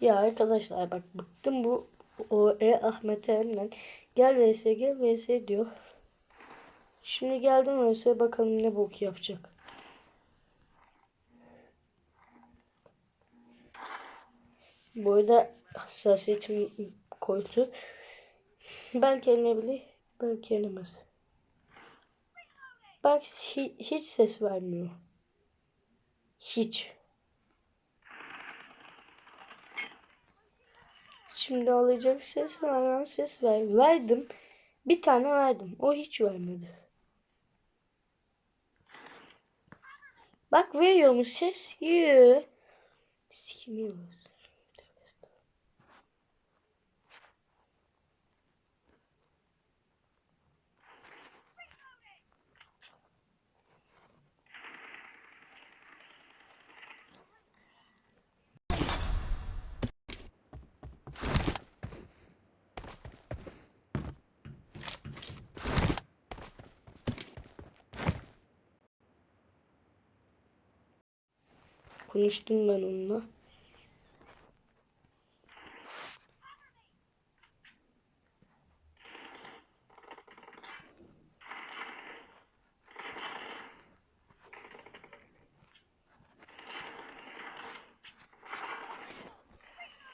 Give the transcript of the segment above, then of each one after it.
Ya arkadaşlar bak bıktım bu o e Ahmet Eren'den. Gel vs gel vs diyor. Şimdi geldim vs bakalım ne bok yapacak. Bu arada hassasiyetim koydu. Belki yenebilir, belki yenemez. Bak hi- hiç ses vermiyor. Hiç. Şimdi alacak ses veren ses ver. Verdim. Bir tane verdim. O hiç vermedi. Bak veriyormuş ses. Yoo. Sikimiyoruz. Konuştum ben onunla.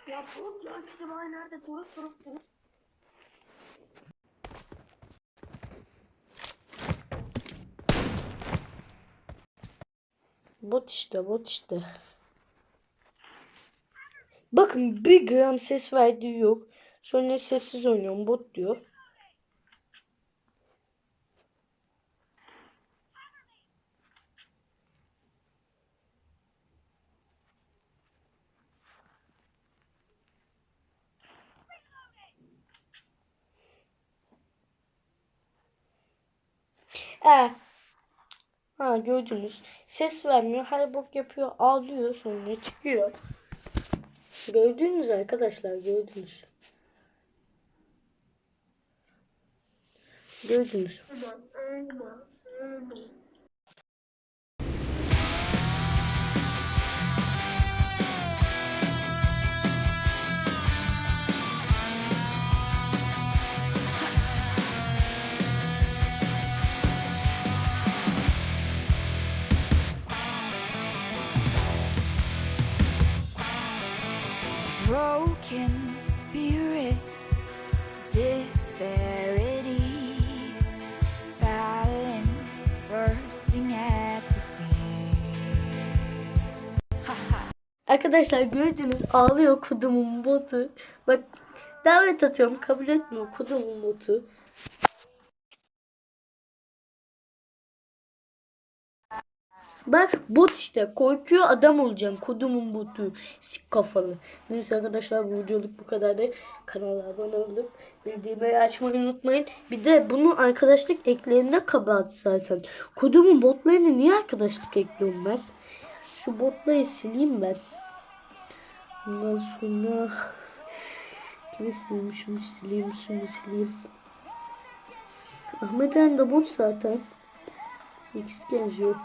Ya Turut ya acaba nerede? Turut Turut Turut. Bot işte bot işte. Bakın bir gram ses verdiği yok. Sonra sessiz oynuyorum bot diyor. E. Ha gördünüz. Ses vermiyor. Her bok yapıyor. Ağlıyor sonra çıkıyor. Gördünüz arkadaşlar gördünüz. Gördünüz. Broken spirit, disparity, balance bursting at the seams. Arkadaşlar gördünüz ağlıyor kudumun botu. Bak davet atıyorum kabul etmiyor kudumun botu. Bak bot işte korkuyor adam olacağım kudumun botu sik kafalı. Neyse arkadaşlar bu videoluk bu kadar da kanala abone olup bildirimleri açmayı unutmayın. Bir de bunu arkadaşlık eklerinde kabahat zaten. Kudumun botlarını niye arkadaşlık ekliyorum ben? Şu botları sileyim ben. Ondan sonra kimi sileyim şunu sileyim şunu sileyim. Ahmet da bot zaten. X genç yok.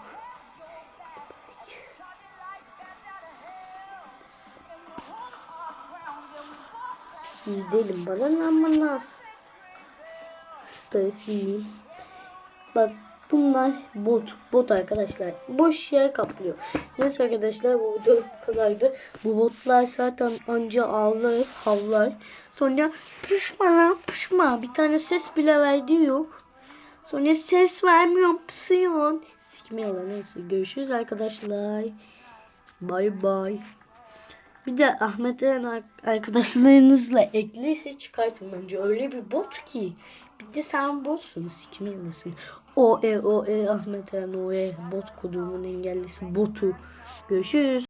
Gidelim bana. Stayı sileyim. Bak bunlar bot. Bot arkadaşlar. Boş yer kaplıyor. Neyse arkadaşlar bu video kadardı. Bu botlar zaten anca ağlar, havlar. Sonra pışma lan pışma. Bir tane ses bile verdiği yok. Sonra ses vermiyor pısıyor. Sikmiyorlar neyse. Görüşürüz arkadaşlar. Bay bay. Bir de Ahmet arkadaşlarınızla ekliyse çıkartın bence. Öyle bir bot ki. Bir de sen botsun. Sikmiyorsun. O e o e Ahmet o e bot kodumun engellisi botu. Görüşürüz.